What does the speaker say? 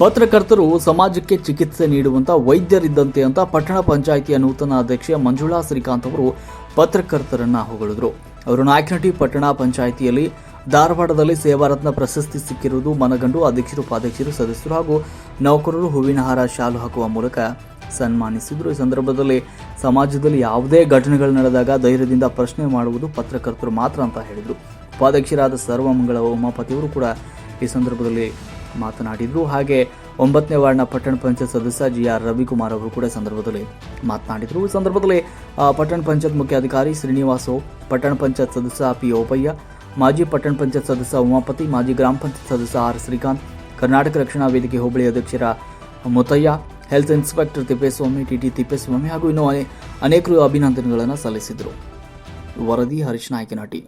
ಪತ್ರಕರ್ತರು ಸಮಾಜಕ್ಕೆ ಚಿಕಿತ್ಸೆ ನೀಡುವಂತ ವೈದ್ಯರಿದ್ದಂತೆ ಅಂತ ಪಟ್ಟಣ ಪಂಚಾಯಿತಿಯ ನೂತನ ಅಧ್ಯಕ್ಷೆ ಮಂಜುಳಾ ಶ್ರೀಕಾಂತ್ ಅವರು ಪತ್ರಕರ್ತರನ್ನ ಹೊಗಳಿದ್ರು. ಅವರು ನಾಯಕನಟಿ ಪಟ್ಟಣ ಪಂಚಾಯಿತಿಯಲ್ಲಿ ಧಾರವಾಡದಲ್ಲಿ ಸೇವಾರತ್ನ ಪ್ರಶಸ್ತಿ ಸಿಕ್ಕಿರುವುದು ಮನಗಂಡು ಅಧ್ಯಕ್ಷರು, ಉಪಾಧ್ಯಕ್ಷರು, ಸದಸ್ಯರು ಹಾಗೂ ನೌಕರರು ಹೂವಿನ ಹಾರ, ಶಾಲು ಹಾಕುವ ಮೂಲಕ ಸನ್ಮಾನಿಸಿದರು. ಈ ಸಂದರ್ಭದಲ್ಲಿ ಸಮಾಜದಲ್ಲಿ ಯಾವುದೇ ಘಟನೆಗಳು ನಡೆದಾಗ ಧೈರ್ಯದಿಂದ ಪ್ರಶ್ನೆ ಮಾಡುವುದು ಪತ್ರಕರ್ತರು ಮಾತ್ರ ಅಂತ ಹೇಳಿದರು. ಉಪಾಧ್ಯಕ್ಷರಾದ ಸರ್ವಮಂಗಳ ಉಮಾಪತಿಯವರು ಕೂಡ ಈ ಸಂದರ್ಭದಲ್ಲಿ ಮಾತನಾಡಿದರು. ಹಾಗೆ ಒಂಬತ್ತನೇ ವಾರ್ಡ್ನ ಪಟ್ಟಣ ಪಂಚಾಯತ್ ಸದಸ್ಯ ಜಿ ಆರ್ ರವಿಕುಮಾರ್ ಅವರು ಕೂಡ ಸಂದರ್ಭದಲ್ಲಿ ಮಾತನಾಡಿದರು. ಈ ಸಂದರ್ಭದಲ್ಲಿ ಪಟ್ಟಣ ಪಂಚಾಯತ್ ಮುಖ್ಯಾಧಿಕಾರಿ ಶ್ರೀನಿವಾಸು, ಪಟ್ಟಣ ಪಂಚಾಯತ್ ಸದಸ್ಯ ಪಿ ಓಪಯ್ಯ, ಮಾಜಿ ಪಟ್ಟಣ ಪಂಚಾಯತ್ ಸದಸ್ಯ ಉಮಾಪತಿ, ಮಾಜಿ ಗ್ರಾಮ ಪಂಚಾಯತ್ ಸದಸ್ಯ ಆರ್ ಶ್ರೀಕಾಂತ್, ಕರ್ನಾಟಕ ರಕ್ಷಣಾ ವೇದಿಕೆ ಹೋಬಳಿ ಅಧ್ಯಕ್ಷರ Muthaiah, health inspector Thippeswamy, T T Thippeswamy ಹಾಗೂ ಇನ್ನೂ ಅನೇ- ಅನೇಕರು ಅಭಿನಂದನೆಗಳನ್ನು ಸಲ್ಲಿಸಿದರು. ವರದಿ ಹರೀಶ್ ನಾಯಕನಹಟ್ಟಿ.